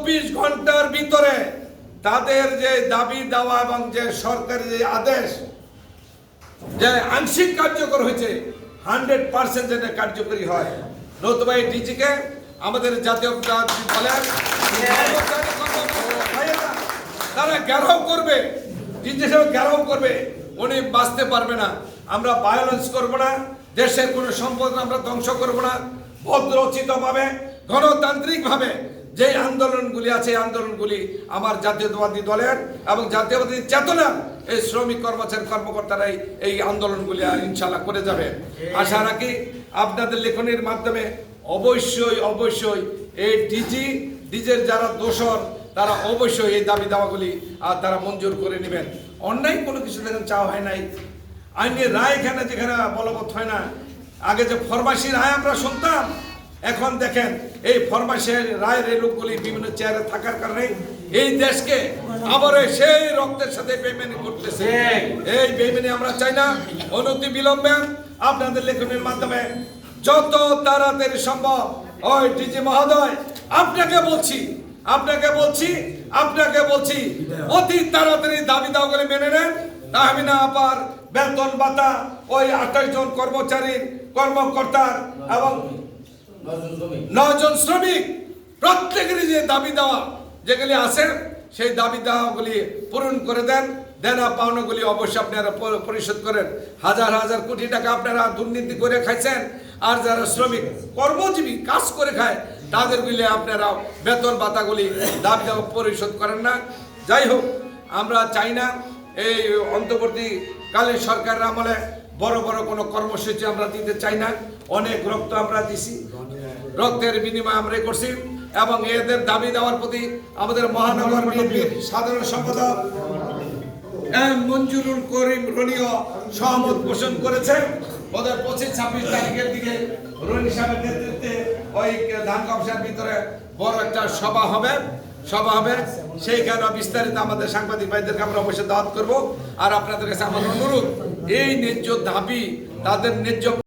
চব্বিশ ঘণ্টার ভিতরে তাদের যে দাবি দেওয়া এবং যে সরকারি যে আদেশ যে আংশিক কার্যকর হয়েছে হান্ড্রেড পার্সেন্ট যেটা কার্যকরী হয়। নতুবা এই ডিজিকে আমাদের জাতীয় ভাইয়েরা, তারা ঘেরাও করবে ডিজি সাহেব ঘেরাও করবে উনি বাঁচতে পারবে না। আমরা ভায়োলেন্স করব না দেশের কোনো সম্পদ আমরা ধ্বংস করব না। ভদ্রচিতভাবে গণতান্ত্রিকভাবে যে আন্দোলনগুলি আছে আন্দোলনগুলি আমার জাতীয়তাবাদী দলের এবং জাতীয়বাদী চেতনার এই শ্রমিক কর্মচারী কর্মকর্তারাই এই আন্দোলনগুলি ইনশাল্লাহ করে যাবে। আশা রাখি আপনাদের লেখনির মাধ্যমে অবশ্যই অবশ্যই এই ডিজি ডিজের যারা দোষর, তারা অবশ্যই এই দাবি দাওয়াগুলি আর তারা মঞ্জুর করে নেবেন। অন্যায় কোনো কিছু দেখেন চাওয়া হয় নাই। আইনের রায় এখানে যেখানে বলবৎ হয় না। আগে যে ফরমাসি রায় আমরা শুনতাম এখন দেখেন এই ফরমাসের রায়ের এই লোকগুলি বিভিন্ন চেয়ারে থাকার কারণে এই দেশকে আবার সেই রক্তের সাথে বেমেনি করতেছে। এই বেমেনি আমরা চাই না অনতি বিলম্বে আপনাদের লেখনের মাধ্যমে যত তাড়াতাড়ি সম্ভব ওই ডিজি মহোদয় আপনাকে বলছি আপনাকে বলছি আপনাকে বলছি অতি তাড়াতাড়ি দাবি দাওয়াগুলি মেনে নেন তাহমিনা আপার বেতন ভাতা ওই আঠাশ জন কর্মচারীর কর্মকর্তার এবং নজন শ্রমিক। প্রত্যেকেরই যে দাবি দেওয়া যেগুলি আছে সেই দাবি দেওয়াগুলি পূরণ করে দেন। দেনা পাওনাগুলি অবশ্যই আপনারা পরিশোধ করেন। হাজার হাজার কোটি টাকা আপনারা দুর্নীতি করে খাইছেন। আর যারা শ্রমিক, কর্মজীবী কাজ করে খায়, তাদের গুলি আপনারা বেতন ভাতাগুলি দাবি দেওয়া পরিশোধ করেন না। যাই হোক, আমরা চাই না এই অন্তর্বর্তীকালীন সরকারের আমলে বড় বড় কোনো কর্মসূচি আমরা দিতে চাই না। অনেক রক্ত আমরা দিছি। রক্তের বিনিময় আমরা করছি এবং এদের দাবি দেওয়ার প্রতি আমাদের মহানগর সাধারণ সম্পাদক মঞ্জুরুল করিম রনিও সহমত পোষণ করেছে। ওদের পঁচিশ, ছাব্বিশ তারিখের দিকে রনি সাহেবের নেতৃত্বে ওই ধান কমসার ভিতরে বড় একটা সভা হবে। সভা হবে। সেই কারণে বিস্তারিত আমাদের সাংবাদিক ভাইদেরকে আমরা অবশ্যই দাওয়াত করব। আর আপনাদের কাছে আমার অনুরোধ, এই ন্যায্য দাবি, তাদের ন্যায্য